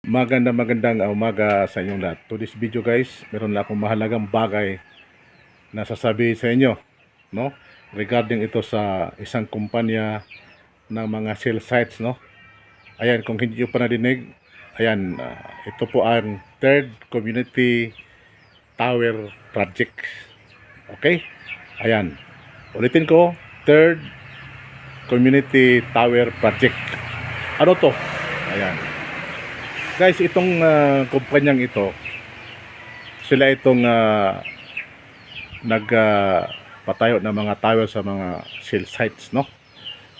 Maganda magandang umaga sa inyong lahat. To this video guys, meron lang akong mahalagang bagay na sasabihin sa inyo, no? Regarding ito sa isang kumpanya ng mga cell sites, no? Ayan, kung hindi nyo pa nadinig, ayan, ah, ito po ang third community tower project. Okay? Ayan. Ulitin ko, third community tower project. Ano to? Ayan. Guys, itong ah, kumpanyang ito, sila itong uh, nagpatayo ng mga tower sa mga cell sites, no?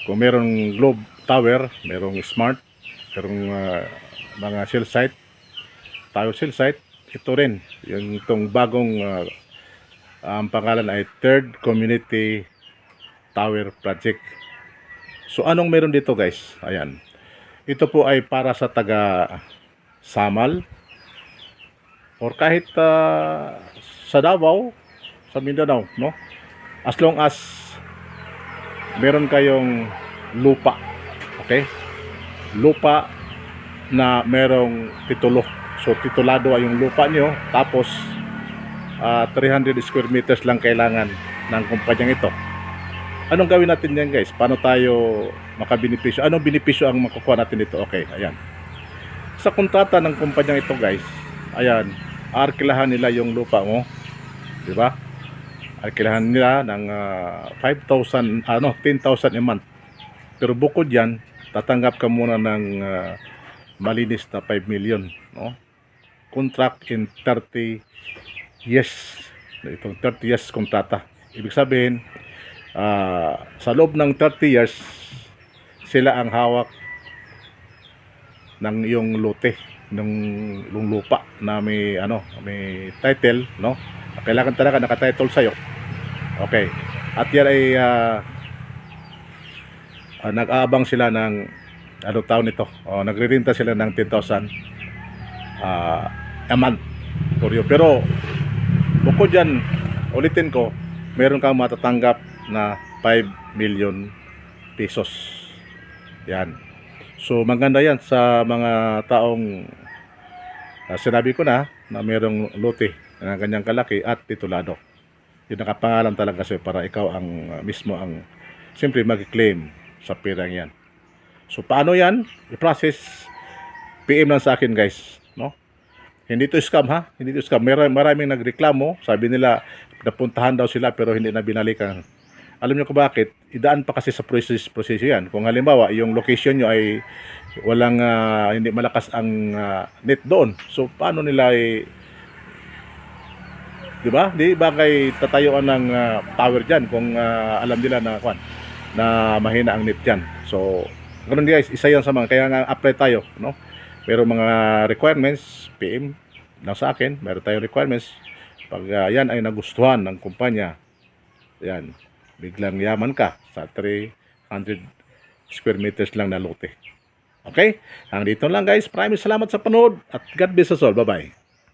Kung merong globe tower, merong smart, merong ah, mga cell site, tower cell site, ito rin, yung itong bagong ah, ang pangalan ay Third Community Tower Project. So anong meron dito guys? Ayan. Ito po ay para sa taga Samal or kahit ah, sa Davao, sa Mindanao, no? As long as meron kayong lupa, okay? Lupa na merong titulo. So titulado ay yung lupa nyo, tapos ah, 300 square meters lang kailangan ng kumpanyang ito. Anong gawin natin yan guys? Paano tayo makabenepisyo? Anong benepisyo ang makukuha natin dito? Okay, ayan. Sa kontrata ng kumpanyang ito guys, ayan, arkilahan nila yung lupa mo. Di ba? Arkilahan nila ng ah, 5,000, ano, 10,000 a month. Pero bukod yan, tatanggap ka muna ng ah, malinis na 5 million. No? Contract in 30 years. Itong 30 years kontrata. Ibig sabihin, ah, sa loob ng 30 years, sila ang hawak ng iyong lote ng, ng lupa na may ano may title no? Kailangan talaga naka-title sa okay. At yan ay ah, ah, nag-aabang sila ng ano taon ito o nagre-renta sila ng 10,000 ah, a month for you. pero bukod dyan ulitin ko meron kang matatanggap na 5 million pesos. Yan So maganda yan sa mga taong ah, sinabi ko na na mayroong lote na ganyang kalaki at titulado. Yung nakapangalan talaga sa'yo para ikaw ang ah, mismo ang siyempre mag-claim sa pirang yan. So paano yan? I-process PM lang sa akin guys. No? Hindi to scam ha? Hindi to scam. Maraming, maraming nagreklamo. Sabi nila napuntahan daw sila pero hindi na binalikan. Alam niyo kung bakit? Idaan pa kasi sa process proseso yan. Kung halimbawa, yung location nyo ay walang ah, hindi malakas ang ah, net doon. So paano nila i 'di ba? Di ba kay tatayuan ng ah, tower diyan kung ah, alam nila na kwan na mahina ang net diyan. So ganun guys, isa 'yan sa mga kaya nga apply tayo, no? Pero mga requirements, PM lang sa akin, meron tayong requirements. Pag ah, yan ay nagustuhan ng kumpanya, yan, biglang yaman ka sa 300 square meters lang na lote. Okay? Hanggang dito lang guys. Maraming salamat sa panood at God bless us all. Bye-bye.